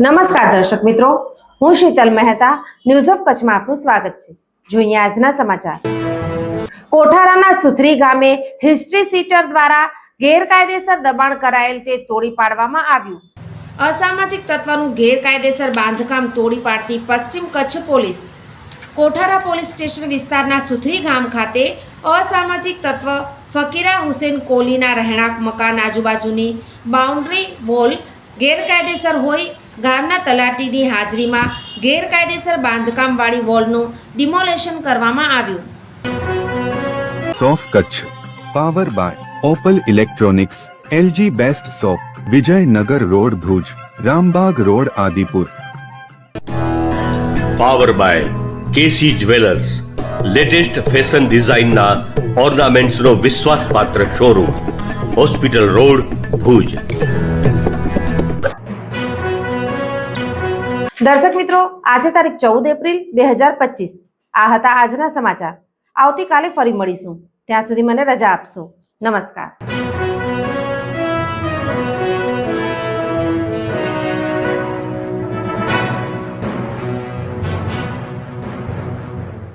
નમસ્કાર દર્શક મિત્રો, હું શીતલ મહેતા ન્યૂઝ ઓફ કચ્છમાં આપનું સ્વાગત છે. જોઈએ આજના સમાચાર. કોઠારાના સુથરી ગામે હિસ્ટ્રી સીટર દ્વારા ગેરકાયદેસર દબાણ કરાયેલ તે તોડી પાડવામાં આવ્યું. અસામાજિક તત્વનું ગેરકાયદેસર બાંધકામ તોડી પાડતી પશ્ચિમ Kutch police. Kothara police station વિસ્તારના સુથરી ગામ ખાતે અસામાજિક તત્વ ફકીરા હુસેન કોલીના રહેણાંક મકાન આજુબાજુની બાઉન્ડ્રી વોલ ગેરકાયદેસર હોય ગામના તલાટીની હાજરીમાં ગેરકાયદેસર બાંધકામવાળી વોલનું ડિમોલેશન કરવામાં આવ્યું. સોફ Kutch power by Opal electronics LG best shop Vijaynagar road Bhuj Rambagh road Adipur. Power by KC jewellers latest fashion ડિઝાઇનના ઓર્નામેન્ટ્સનો વિશ્વાસપાત્ર શોરૂમ હોસ્પિટલ રોડ ભુજ. દર્શક મિત્રો, આજે તારીખ ચૌદ એપ્રિલ બે હજાર પચીસ. આ હતા આજના સમાચાર. આવતીકાલે ફરી મળીશું. ત્યાં સુધી મને રજા આપશો. નમસ્કાર.